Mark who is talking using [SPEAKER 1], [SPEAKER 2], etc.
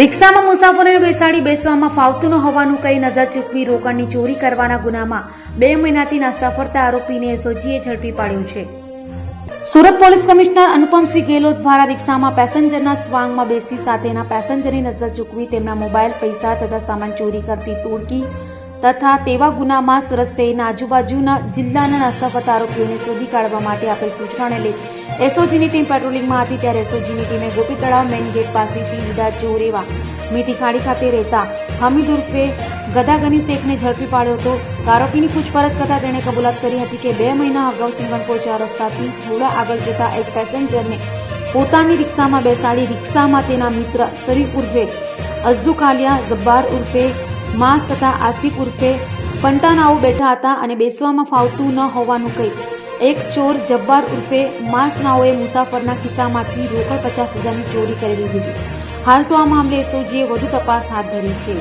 [SPEAKER 1] રિક્ષામાં મુસાફરોને બેસાડી બેસવામાં ફાવતું ન હોવાનું કહી નજર ચૂકવી રોકડની ચોરી કરવાના ગુનામાં બે મહિનાથી નાસ્તા ફરતા આરોપીને એસઓજીએ ઝડપી પાડ્યું છે. સુરત પોલીસ કમિશનર અનુપમસિંહ ગેહલોત દ્વારા રિક્ષામાં પેસેન્જરના સ્વાંગમાં બેસી સાથેના પેસેન્જરની નજર ચૂકવી તેમના મોબાઈલ, પૈસા તથા સામાન ચોરી કરતી ટોળકી તથા તેવા ગુનામાં શહેરના આજુબાજુના જિલ્લાના નાસ્તાફત આરોપીઓને શોધી કાઢવા માટે આપેલ સૂચનાને લઈ એસઓજીની ટીમ પેટ્રોલિંગમાં હતી ત્યારે એસઓજીની ટીમે ગોપી તળાવ મેઇન ગેટ પાસેથી લીધા ચોર એવા મીઠી ખાડી ખાતે રહેતા હમીદ ઉર્ફે ગદાગની શેખને ઝડપી પાડ્યો હતો. આરોપીની પૂછપરછ કરતા તેણે કબૂલાત કરી હતી કે બે મહિના અગાઉ સિંગણપોર ચાર રસ્તાથી થોડા આગળ જતા એક પેસેન્જરને પોતાની રિક્ષામાં બેસાડી રિક્ષામાં તેના મિત્ર શરીફ ઉર્ફે અઝ્ઝુ કાલિયા જબ્બાર ઉર્ફે માસ તથા આસિફ ઉર્ફે પંટાનાઓ બેઠા હતા અને બેસવામાં ફાવતું ન હોવાનું કહી એક ચોર જબ્બાર ઉર્ફે માસનાઓએ મુસાફરના ખિસ્સામાંથી રોકડ પચાસ હજારની ચોરી કરી લીધી હાલ તો આ મામલે એસઓજીએ વધુ તપાસ હાથ ધરી છે.